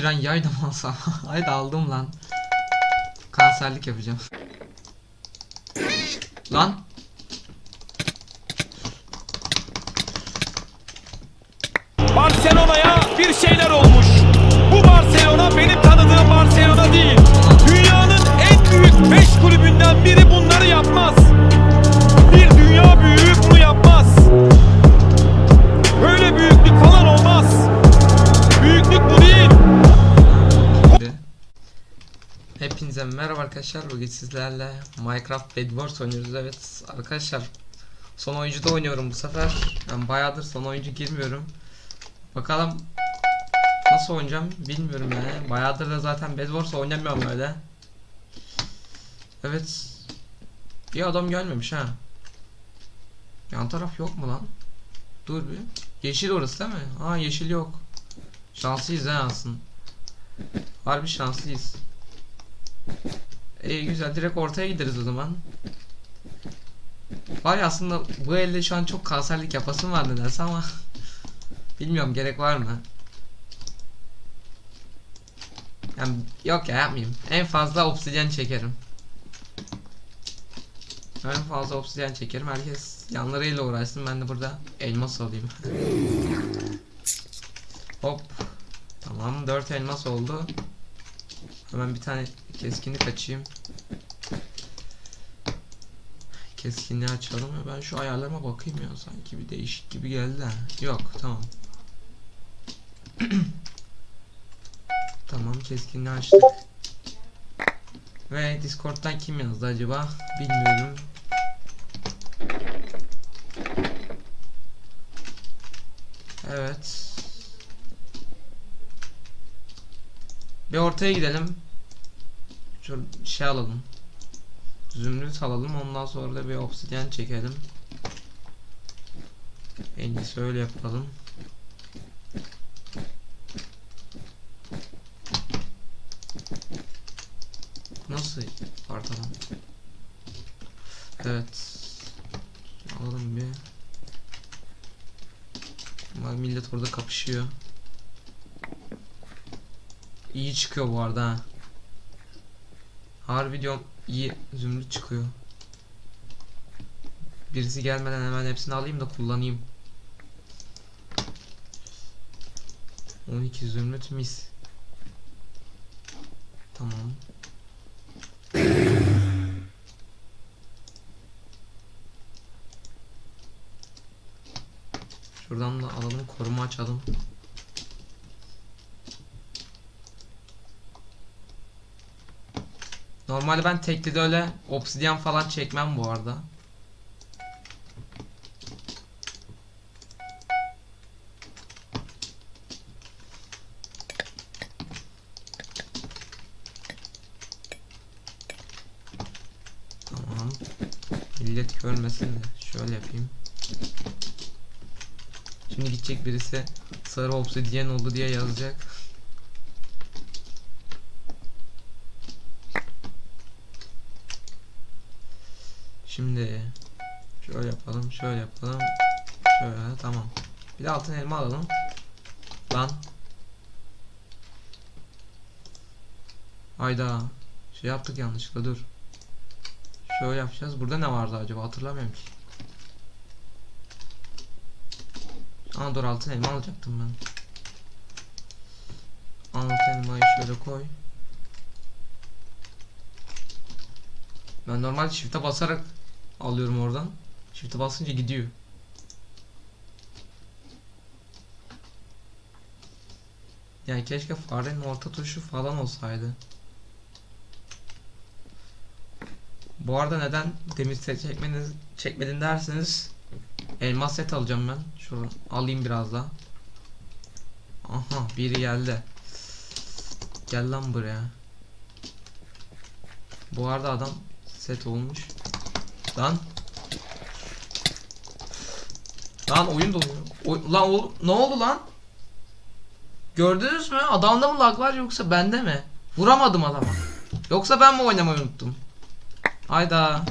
ittiren yay da mı aldım lan. Kanserlik yapacağım. Lan. Barcelona'ya bir şeyler olmuş. Bu Barcelona benim tanıdığım Barcelona değil. Hepinize merhaba arkadaşlar. Bugün sizlerle Minecraft Bed Wars oynuyoruz. Evet arkadaşlar. Son oyuncuda oynuyorum bu sefer. Ben bayağıdır son oyuncu girmiyorum. Bakalım nasıl oynayacağım bilmiyorum yani. Bayağıdır da zaten Bed Wars oynamıyorum öyle. Evet. Bir adam gelmemiş ha. Yan taraf yok mu lan? Dur bir. Yeşil orası değil mi? Ha yeşil yok. Şanslıyız ha aslında. Harbi şanslıyız. İyi güzel direkt ortaya gideriz o zaman. Var ya aslında bu elde şu an çok kanserlik yapasım var nedense ama bilmiyorum gerek var mı? Yani yok ya yapmayayım. En fazla obsidyen çekerim. En fazla obsidyen çekerim. Herkes yanlarıyla uğraşsın. Ben de burada elmas alayım. Hop. Tamam 4 elmas oldu. Hemen bir tane keskinlik açayım. Keskinliği açalım ben şu ayarlarıma bakayım ya sanki bir değişik gibi geldi ha. Yok tamam. tamam keskinliği açtık. Ve Discord'dan kim yazdı acaba? Bilmiyorum. Evet. Bir ortaya gidelim. Şöyle şey alalım. Zümrüt alalım. Ondan sonra da bir obsidyen çekelim. En iyisi öyle yapalım. Nasıl artalım? Evet. Alalım bir. Bak millet orada kapışıyor. İyi çıkıyor bu arada ha. Harbi diyorum iyi zümrüt çıkıyor. Birisi gelmeden hemen hepsini alayım da kullanayım. 12 zümrüt mis. Tamam. Şuradan da alalım koruma açalım. Normalde ben teklide öyle obsidyen falan çekmem bu arada. Tamam. Millet görmesin de şöyle yapayım. Şimdi gidecek birisi sarı obsidyen oldu diye yazacak. Şimdi şöyle yapalım, şöyle yapalım. Şöyle tamam. Bir de altın elma alalım. Lan. Hayda. Şey yaptık yanlışlıkla dur. Şöyle yapacağız. Burada ne vardı acaba hatırlamıyorum ki. Aa dur altın elma alacaktım ben. Altın elmayı şöyle koy. Ben normal shift'e basarak alıyorum oradan. Shift'e basınca gidiyor. Yani keşke farenin orta tuşu falan olsaydı. Bu arada neden demir set çekmeniz, çekmedin derseniz elmas set alacağım ben. Şuradan alayım biraz daha. Aha biri geldi. Gel lan buraya. Bu arada adam set olmuş. Lan. Lan oyun doluyor. Oy- lan oğlum ne oldu lan? Gördünüz mü? Adamda mı lag var yoksa bende mi? Vuramadım adama. Yoksa ben mi oynamayı unuttum? Hayda.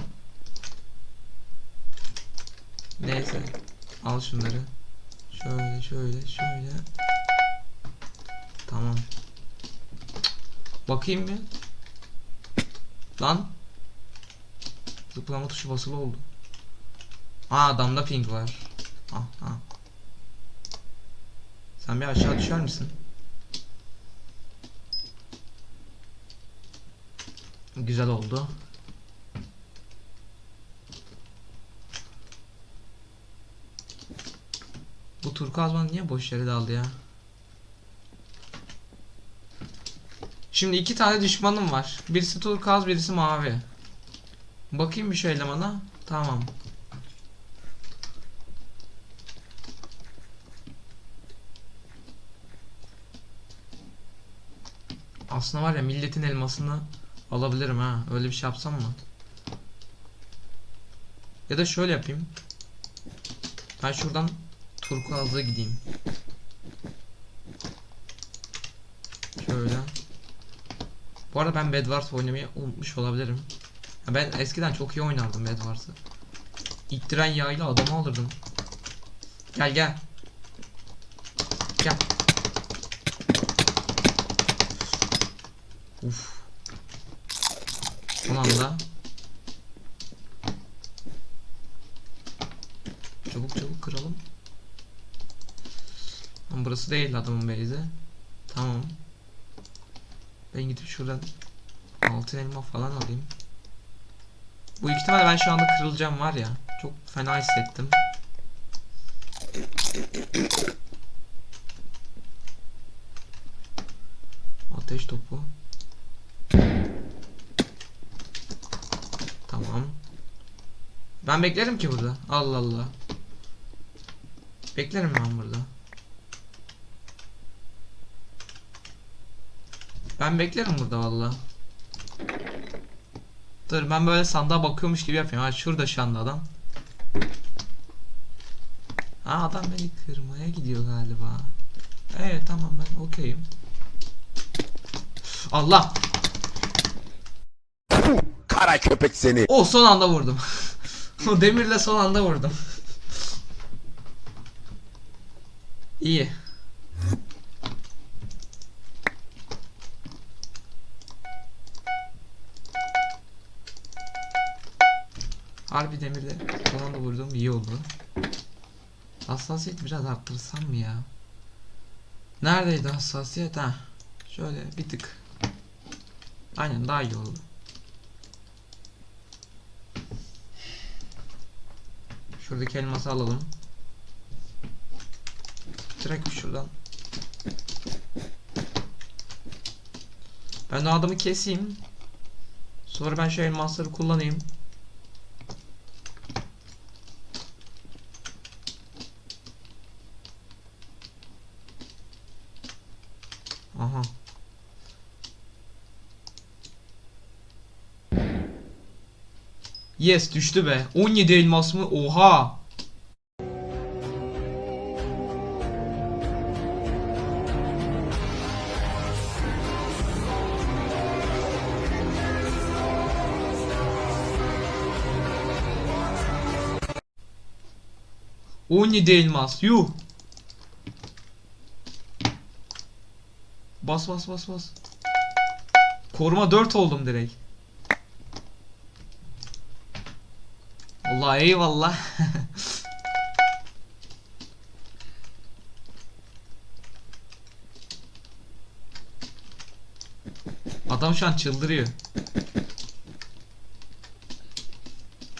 Neyse. Al şunları. Şöyle şöyle şöyle. Tamam. Bakayım bir. Lan. Zıplama tuşu basılı oldu. Aa adamda ping var. Ah ah. Sen bir aşağı düşer misin? Güzel oldu. Bu turkuaz bana niye boş yere daldı ya? Şimdi iki tane düşmanım var. Birisi turkuaz, birisi mavi. Bakayım bir şu elemana. Tamam. Aslında var ya milletin elmasını alabilirim ha. Öyle bir şey yapsam mı? Ya da şöyle yapayım. Ben şuradan turkuaz'a gideyim. Şöyle. Bu arada ben Bedwars oynamayı unutmuş olabilirim. Ben eskiden çok iyi oynardım Bedwars'ı. İttiren yağıyla adamı alırdım. Gel. Gel. Uf. Son anda. Çabuk çabuk kıralım. Lan burası değil adamın base'i. Tamam. Ben gidip şuradan altın elma falan alayım. Bu ihtimalle ben şu anda kırılacağım var ya. Çok fena hissettim. Ateş topu. Tamam. Ben beklerim ki burada. Allah Allah. Beklerim ben burada. Ben beklerim burada valla. Dur ben böyle sandığa bakıyormuş gibi yapayım. Ha şurada şu anda adam. Ha adam beni kırmaya gidiyor galiba. Evet tamam ben okeyim. Allah. Kara köpek seni. O son anda vurdum. o demirle son anda vurdum. İyi. Harbi demirle son anda vurdum iyi oldu. Hassasiyet biraz arttırsam mı ya? Neredeydi hassasiyet ha? Şöyle bir tık. Aynen daha iyi oldu. Şuradaki elması alalım. Direkt şuradan. Ben o adamı keseyim. Sonra ben şu elmasları kullanayım. Aha. Yes düştü be. 17 elmas mı? Oha. On yedi elmas. Yuh. Bas bas bas bas. Koruma 4 oldum direkt. Allah eyvallah. Adam şu an çıldırıyor.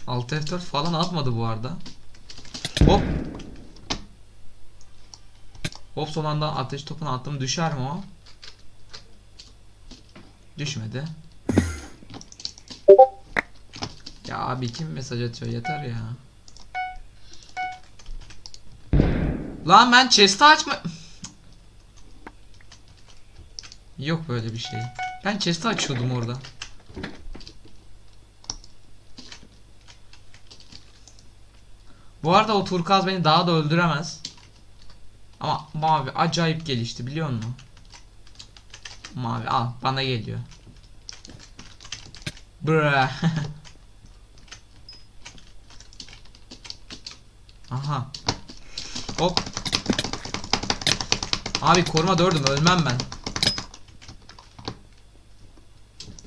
Alt F4 falan atmadı bu arada. Hop. Hop son anda ateş topunu attım. Düşer mi o? Düşmedi. Abi kim mesaj atıyor yeter ya. Lan ben chest'i açma... Yok böyle bir şey. Ben chest'i açıyordum orada. Bu arada o turkaz beni daha da öldüremez. Ama mavi acayip gelişti biliyor musun? Mavi al bana geliyor. Bra. Aha. Hop. Abi koruma dördüm ölmem ben.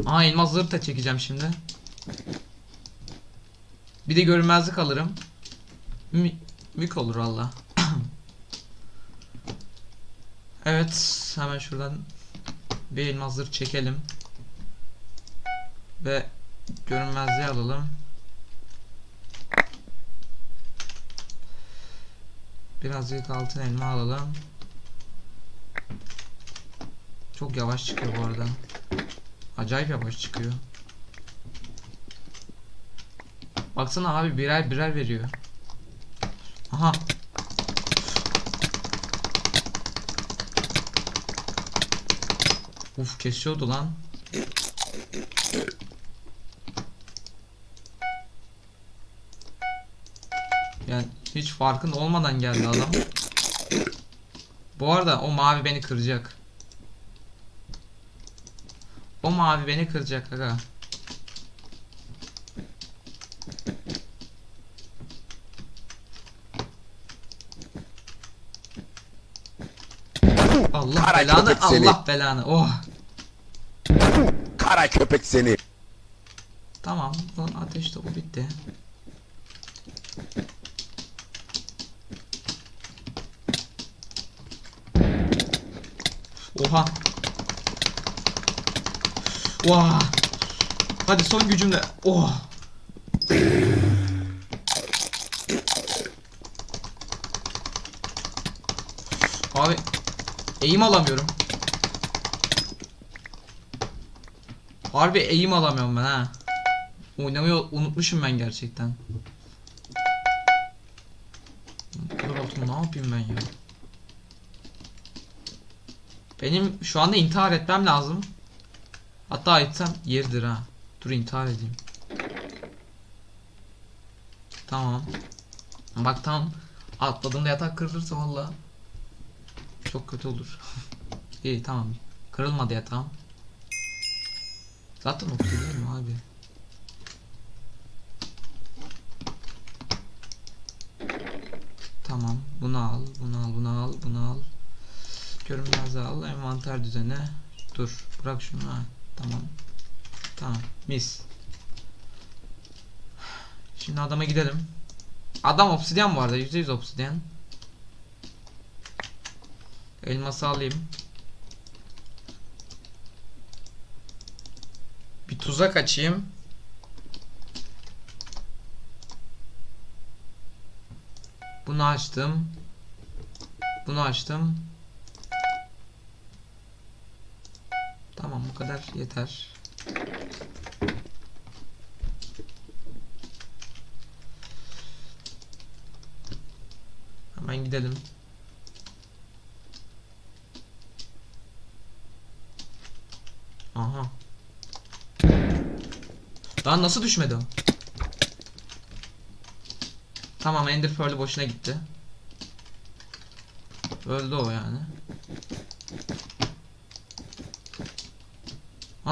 Aa elmas zırh da çekeceğim şimdi. Bir de görünmezlik alırım. Mü mük olur valla. evet hemen şuradan bir elmas zırh çekelim. Ve görünmezliği alalım. Birazcık altın elma alalım. Çok yavaş çıkıyor bu arada. Acayip yavaş çıkıyor. Baksana abi birer birer veriyor. Aha. Uf kesiyordu lan. Yani hiç farkında olmadan geldi adam. Bu arada o mavi beni kıracak. O mavi beni kıracak aga. Allah Kara belanı köpek seni. Allah belanı. Oh. Kara köpek seni. Tamam. Bunun ateş topu bitti. Oha. Oha. Hadi son gücümle. Oh. Abi eğim alamıyorum. Harbi eğim alamıyorum ben ha. Oynamayı unutmuşum ben gerçekten. Dur bakayım ne yapayım ben ya. Benim şu anda intihar etmem lazım. Hatta etsem yeridir ha. Dur intihar edeyim. Tamam. Bak tam atladığımda yatak kırılırsa valla çok kötü olur. İyi tamam. Kırılmadı yatağım. Zaten okudu değil abi? Tamam. Bunu al, bunu al, bunu al, bunu al. Görünmez al. Envanter düzene. Dur. Bırak şunu ha. Tamam. Tamam. Mis. Şimdi adama gidelim. Adam obsidyen bu arada. %100 obsidyen. Elması alayım. Bir tuzak açayım. Bunu açtım. Bunu açtım. Tamam bu kadar yeter. Hemen gidelim. Aha. Lan nasıl düşmedi o? Tamam Ender Pearl'ü boşuna gitti. Öldü o yani.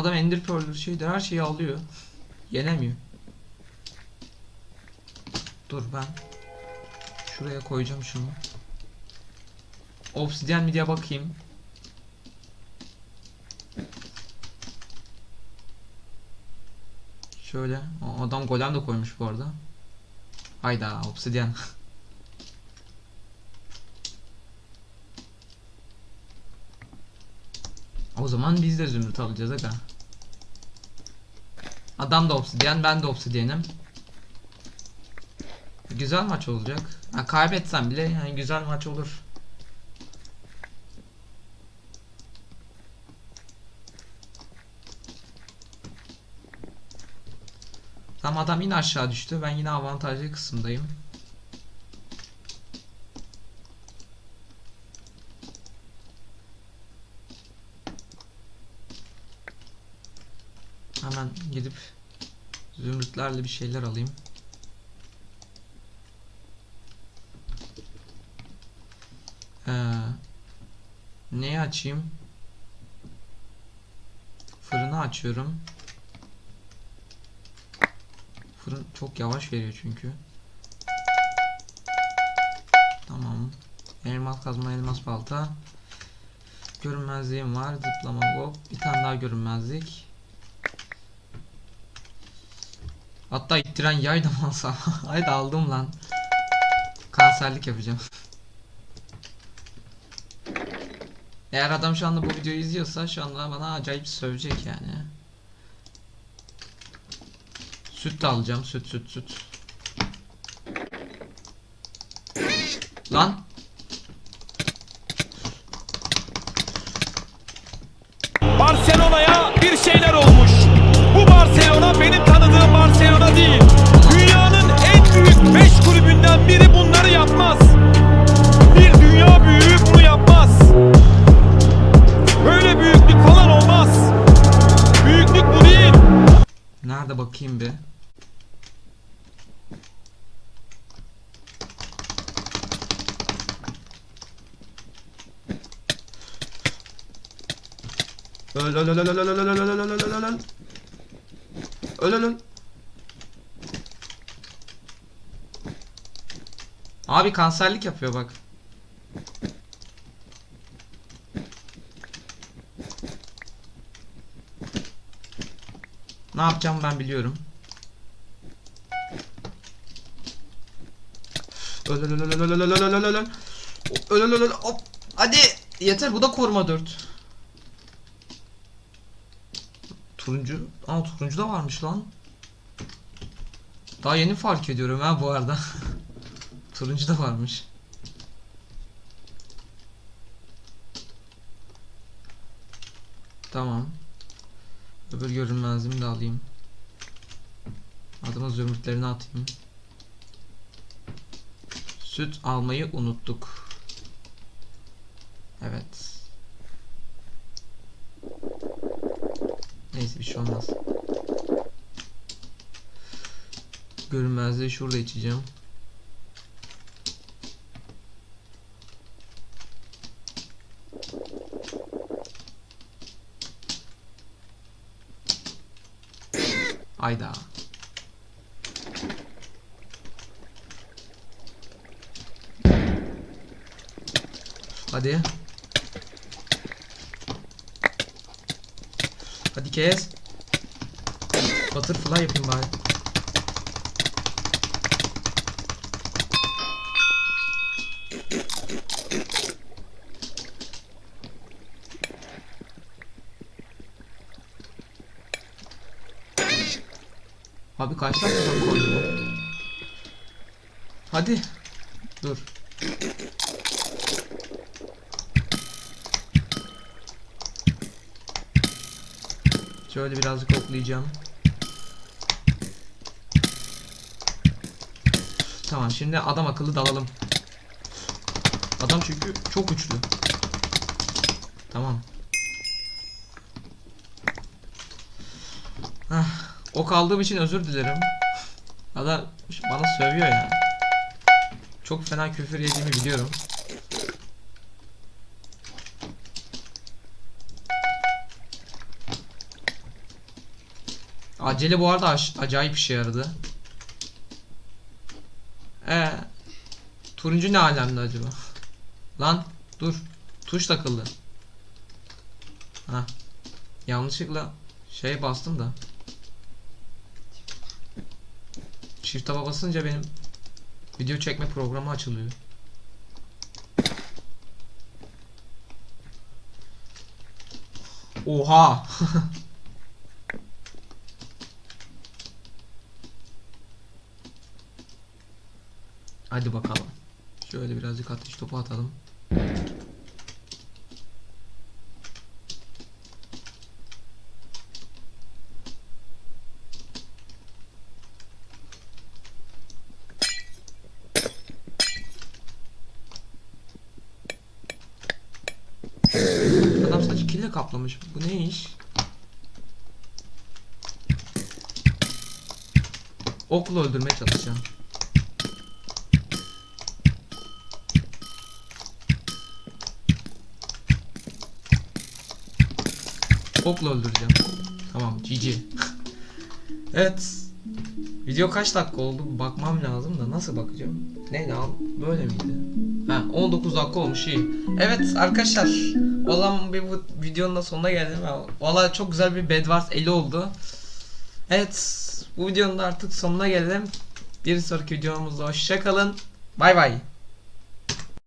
Adam Ender Pearl'ü şeydir her şeyi alıyor. Yenemiyor. Dur ben şuraya koyacağım şunu. Obsidian mi diye bakayım. Şöyle. O adam golem de koymuş bu arada. Hayda obsidian. o zaman biz de zümrüt alacağız aga. Adam da obsidian, ben de obsidian'im. Güzel maç olacak. Ha, kaybetsem bile yani güzel maç olur. Tam adam yine aşağı düştü. Ben yine avantajlı kısımdayım. Hemen gidip zümrütlerle bir şeyler alayım. Ee, neyi açayım? Fırını açıyorum. Fırın çok yavaş veriyor çünkü. Tamam. Elmas kazma, elmas balta. Görünmezliğim var. Zıplama hop. Bir tane daha görünmezlik. Hatta ittiren yay da mı alsam? Haydi aldım lan. Kanserlik yapacağım. Eğer adam şu anda bu videoyu izliyorsa şu anda bana acayip sövecek yani. Süt de alacağım. Süt süt süt. Lan. Barcelona'ya Nerede bakayım bir. Öl öl öl öl öl öl öl öl öl öl öl öl öl öl. Öl öl öl. Abi kanserlik yapıyor bak. Ne yapacağım ben biliyorum. Hadi yeter bu da koruma 4. Turuncu. Aa turuncu da varmış lan. Daha yeni fark ediyorum ha bu arada. turuncu da varmış. Tamam. Öbür görünmezliğimi de alayım. Adımın zümrütlerini atayım. Süt almayı unuttuk. Evet. Neyse bir şey olmaz. Görünmezliği şurada içeceğim. Ayda. Hadi. Hadi kes. Butterfly yapayım bari. Abi kaç koydu bu? Hadi. Dur. Şöyle birazcık oklayacağım. Tamam şimdi adam akıllı dalalım. Adam çünkü çok güçlü. Tamam. Hah, ok aldığım için özür dilerim. Adam bana sövüyor ya. Çok fena küfür yediğimi biliyorum. Acele bu arada acayip işe yaradı. Ee, turuncu ne alemde acaba? Lan dur. Tuş takıldı. Ha. Yanlışlıkla şey bastım da. Shift tab'a basınca benim video çekme programı açılıyor. Oha. Hadi bakalım. Şöyle birazcık ateş topu atalım. Adam saçı kaplamış. Bu ne iş? Okla öldürmeye çalışacağım. Okla öldüreceğim. Tamam GG. evet. Video kaç dakika oldu? Bakmam lazım da nasıl bakacağım? Neydi al? Böyle miydi? Ha 19 dakika olmuş iyi. Evet arkadaşlar. Olan bir bu videonun da sonuna geldim. Valla çok güzel bir Bed Wars 50 oldu. Evet Bu videonun da artık sonuna gelelim. Bir sonraki videomuzda hoşça kalın. Bay bay.